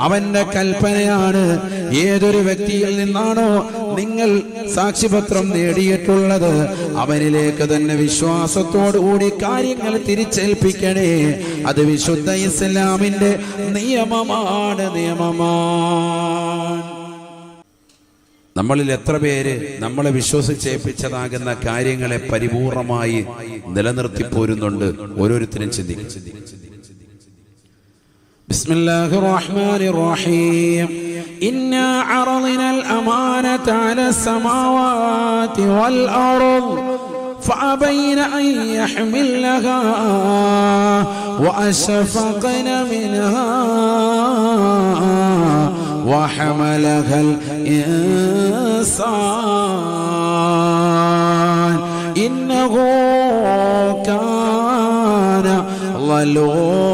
അവന്റെ കൽപ്പനയാണ്. ഏതൊരു വ്യക്തിയിൽ നിന്നാണോ നിങ്ങൾ സാക്ഷിപത്രം നേടിയിട്ടുള്ളത്? അവനിലേക്ക് തന്നെ വിശ്വാസത്തോടു കൂടി കാര്യങ്ങൾ തിരിച്ചേൽപ്പിക്കണേ. അത് വിശുദ്ധ ഇസ്ലാമിന്റെ നിയമമാണ് നിയമമാണ്. നമ്മളിൽ എത്ര പേര് നമ്മളെ വിശ്വസിച്ചേൽപ്പിച്ചതാകുന്ന കാര്യങ്ങളെ പരിപൂർണമായി നിലനിർത്തി പോരുന്നുണ്ട് ഓരോരുത്തരും ചിന്തിക്കും. بسم الله الرحمن الرحيم. إنا عرضنا الأمانة على السماوات والأرض فأبين أن يحملها وأشفقن منها وحملها الإنسان. إنه كان ظلوما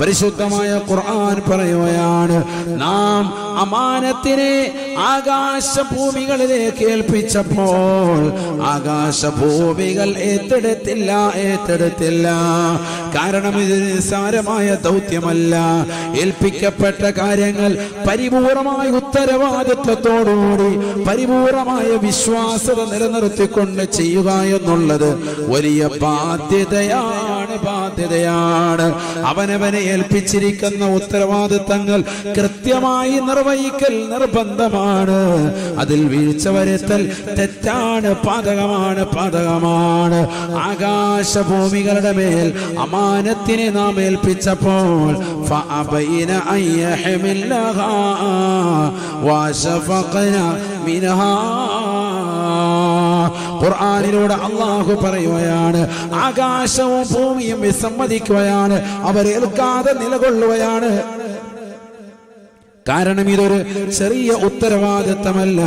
പരിശുദ്ധമായ ഖുർആൻ പറയുകയാണ് നാം അമാനത്തിനെ ആകാശഭൂമികളിലേക്ക് ഏൽപ്പിച്ചപ്പോൾ ആകാശഭൂമികൾ ഏറ്റെടുത്തില്ല ഏറ്റെടുത്തില്ല. കാരണം ഇത് നിസ്സാരമായ ദൗത്യമല്ല. ഏൽപ്പിക്കപ്പെട്ട കാര്യങ്ങൾ പരിപൂർണമായ ഉത്തരവാദിത്വത്തോടുകൂടി പരിപൂർണമായ വിശ്വാസത നിലനിർത്തിക്കൊണ്ട് ചെയ്യുക എന്നുള്ളത് വലിയ ബാധ്യതയാണ് ബാധ്യതയാണ്. അവനവനെ ഏൽപ്പിച്ചിരിക്കുന്ന ഉത്തരവാദിത്തങ്ങൾ കൃത്യമായി നിർവഹിക്കൽ നിർബന്ധമാണ് പാതകമാണ് അതിൽ വീഴ്ച വരുത്തൽ തെറ്റാണ് പാതകമാണ് പാതകമാണ്. ആകാശഭൂമികളുടെ മേൽ അമാനത്തിനെ നാം ഏൽപ്പിച്ചപ്പോൾ ഖുർആാനിലൂടെ അള്ളാഹു പറയുകയാണ് ആകാശവും ഭൂമിയും വിസമ്മതിക്കുകയാണ് അവരേൽക്കാതെ നിലകൊള്ളുകയാണ്. കാരണം ഇതൊരു ചെറിയ ഉത്തരവാദിത്തമല്ല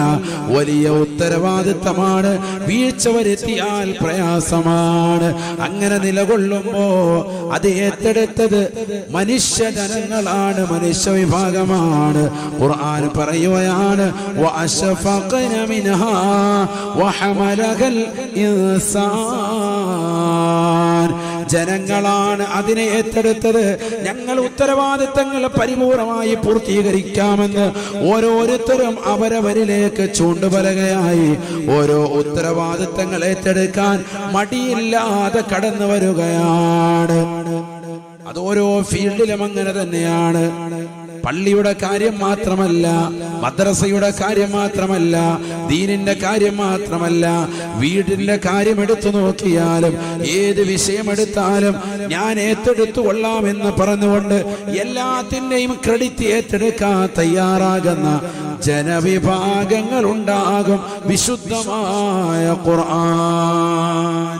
വലിയ ഉത്തരവാദിത്തമാണ് വീഴ്ച വരുത്തിയാൽ പ്രയാസമാണ് അങ്ങനെ നിലകൊള്ളുമ്പോ അത് ഏറ്റെടുത്തത് മനുഷ്യജനങ്ങളാണ് മനുഷ്യ വിഭാഗമാണ് ഖുർആൻ പറയുകയാണ് وَأَشْفَقْنَ مِنْهَا وَحَمَلَهَا الْإِنسَانُ ജനങ്ങളാണ് അതിനെ ഏറ്റെടുത്തത്. ഞങ്ങൾ ഉത്തരവാദിത്തങ്ങൾ പരിപൂർണമായി പൂർത്തീകരിക്കാമെന്ന് ഓരോരുത്തരും അവരവരിലേക്ക് ചൂണ്ടുപലകയായി ഓരോ ഉത്തരവാദിത്തങ്ങൾ ഏറ്റെടുക്കാൻ മടിയില്ലാതെ കടന്നു വരികയാണ്. അത് ഓരോ ഫീൽഡിലും അങ്ങനെ തന്നെയാണ്. പള്ളിയുടെ കാര്യം മാത്രമല്ല മദ്രസയുടെ കാര്യം മാത്രമല്ല ദീനിന്റെ കാര്യം മാത്രമല്ല വീടിന്റെ കാര്യം എടുത്തു നോക്കിയാലും ഏത് വിഷയമെടുത്താലും ഞാൻ ഏറ്റെടുത്തു കൊള്ളാം എന്ന് പറഞ്ഞുകൊണ്ട് എല്ലാത്തിന്റെയും ക്രെഡിറ്റ് ഏറ്റെടുക്കാൻ തയ്യാറാകുന്ന ജനവിഭാഗങ്ങൾ ഉണ്ടാകും വിശുദ്ധമായ ഖുർആൻ.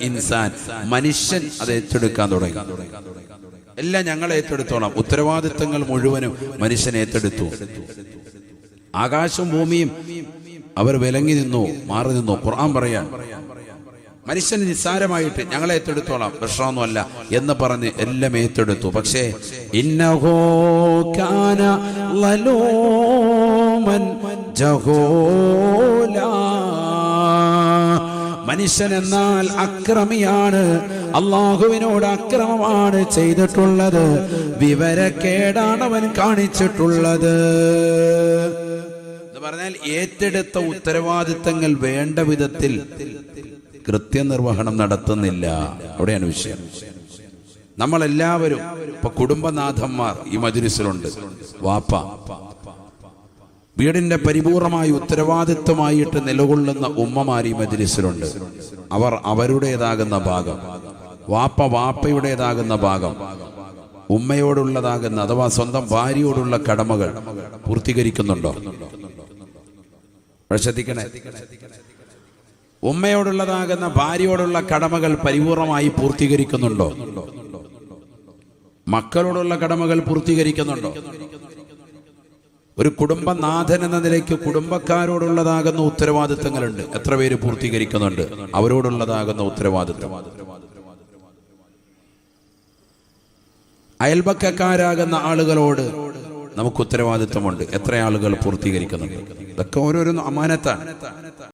ഇൻസാൻ മനുഷ്യൻ അത് ഏറ്റെടുക്കാൻ തുടങ്ങി. എല്ലാം ഞങ്ങൾ ഏറ്റെടുത്തോണം. ഉത്തരവാദിത്തങ്ങൾ മുഴുവനും മനുഷ്യൻ ഏറ്റെടുത്തു. ആകാശവും ഭൂമിയും അവർ വിലങ്ങി നിന്നു മാറി നിന്നു. ഖുർആൻ പറയാൻ മനുഷ്യന് നിസ്സാരമായിട്ട് ഞങ്ങളെ ഏറ്റെടുത്തോളാം. പ്രശ്നമൊന്നുമല്ല എന്ന് പറഞ്ഞ് എല്ലാം ഏറ്റെടുത്തു. പക്ഷേ മനുഷ്യൻ എന്നാൽ അക്രമിയാണ്. അള്ളാഹുവിനോട് അക്രമമാണ് ചെയ്തിട്ടുള്ളത്. വിവരക്കേടാണ് അവൻ കാണിച്ചിട്ടുള്ളത്. എന്ന് പറഞ്ഞാൽ ഏറ്റെടുത്ത ഉത്തരവാദിത്തങ്ങൾ വേണ്ട വിധത്തിൽ കൃത്യനിർവഹണം നടത്തുന്നില്ല. അവിടെയാണ് വിഷയം. നമ്മളെല്ലാവരും ഇപ്പൊ കുടുംബനാഥന്മാർ ഈ മജുരിസിലുണ്ട് വാപ്പ. വീടിന്റെ പരിപൂർണമായി ഉത്തരവാദിത്വമായിട്ട് നിലകൊള്ളുന്ന ഉമ്മമാർ ഈ മജുരിസിലുണ്ട് അവർ അവരുടേതാകുന്ന ഭാഗം. വാപ്പ വാപ്പയുടേതാകുന്ന ഭാഗം ഉമ്മയോടുള്ളതാകുന്ന അഥവാ സ്വന്തം ഭാര്യയോടുള്ള കടമകൾ പൂർത്തീകരിക്കുന്നുണ്ടോ? ശ്രദ്ധിക്കണേ. ഉമ്മയോടുള്ളതാകുന്ന ഭാര്യയോടുള്ള കടമകൾ പരിപൂർണമായി പൂർത്തീകരിക്കുന്നുണ്ടോ? മക്കളോടുള്ള കടമകൾ പൂർത്തീകരിക്കുന്നുണ്ടോ? ഒരു കുടുംബനാഥൻ എന്ന നിലയ്ക്ക് കുടുംബക്കാരോടുള്ളതാകുന്ന ഉത്തരവാദിത്തങ്ങളുണ്ട്. എത്ര പേര് പൂർത്തീകരിക്കുന്നുണ്ട്? അവരോടുള്ളതാകുന്ന ഉത്തരവാദിത്തം. അയൽപക്കക്കാരാകുന്ന ആളുകളോട് നമുക്ക് ഉത്തരവാദിത്വമുണ്ട്. എത്ര ആളുകൾ പൂർത്തീകരിക്കുന്നുണ്ട്? ഇതൊക്കെ ഓരോരോ അമാനത്താണ്.